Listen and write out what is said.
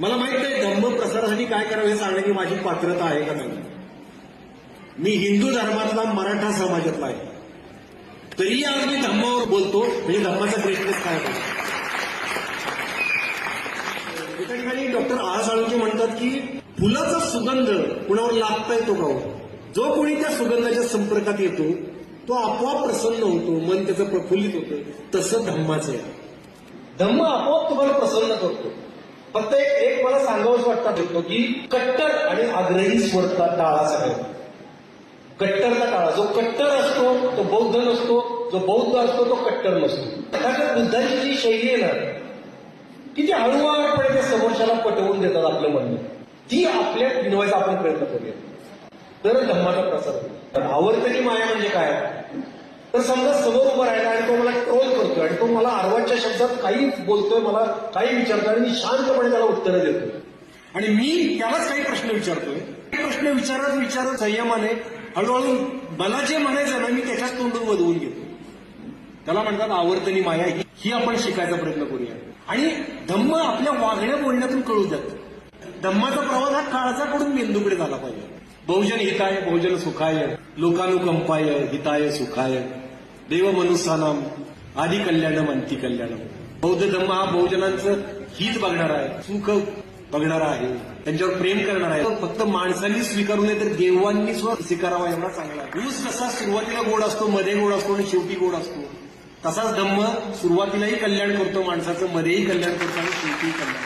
मला माहीत नाही धम्म प्रसारासाठी काय करावं हे सांगण्याची माझी पात्रता आहे का नाही. मी हिंदू धर्मातला मराठा समाजातला आहे. तरी आज मी धम्मावर बोलतो म्हणजे धम्माचा प्रश्नच काय होतो एका ठिकाणी डॉक्टर आळ साळुंके म्हणतात की फुलाचा सुगंध कुणावर लागता येतो का हो? जो कोणी त्या सुगंधाच्या संपर्कात येतो तो आपोआप प्रसन्न होतो मन त्याचं प्रफुल्लित होतं. तसं धम्माचं आहे. धम्म आपोआप तुम्हाला प्रसन्न करतो. फक्त एक एक मला सांगावंच वाटतं होतो की कट्टर आणि आग्रही स्वर्ता टाळा सगळ्यात कट्टरचा टाळा. जो कट्टर असतो तो बौद्ध नसतो जो बौद्ध असतो तो कट्टर नसतो. तथागत बुद्धाची जी शैली आहे ना की जी हळूवारपणे त्या समोरच्याला पटवून देतात आपलं म्हणणं ती आपल्या विनवायचा आपण प्रयत्न करूया. तर धर्माचा प्रसार होईल. आवर्तनी माया म्हणजे काय? तर समजा समोर उभा राहिला आणि तो मला ट्रोल करतोय आणि तो मला आरवाच्या शब्दात काही बोलतोय मला काही विचारतोय आणि मी शांतपणे त्याला उत्तरं देतोय. आणि मी त्यालाच काही प्रश्न विचारतोय. ते प्रश्न विचारत विचारत संयमाने हळूहळू मला जे म्हणायचं ना मी त्याच्याच तोंडून वधवून घेतो. त्याला म्हणतात आवर्तनी माया ही ही आपण शिकायचा प्रयत्न करूया. आणि धम्म आपल्या वागण्या बोलण्यातून कळू जात. धम्माचा प्रवास हा काळाचाकडून मेंदूकडे झाला पाहिजे. बहुजन हिताय बहुजन सुखाय लोकानुकंपाय हिताय सुखाय. देव मनुष्यानाम आदी कल्याणम अंती कल्याणम. बौद्ध धम्म हा बहुजनांचं हित बघणार आहे सुख बघणार आहे त्यांच्यावर प्रेम करणार आहे. फक्त माणसांनी स्वीकारू नये तर देवांनी सुद्धा स्वीकारावा एवढा चांगला ऊस जसा सुरुवातीला गोड असतो मध्ये गोड असतो आणि शेवटी गोड असतो. तसाच धम्म सुरुवातीलाही कल्याण करतो माणसाचं मध्येही कल्याण करतो आणि शेवटीही कल्याण.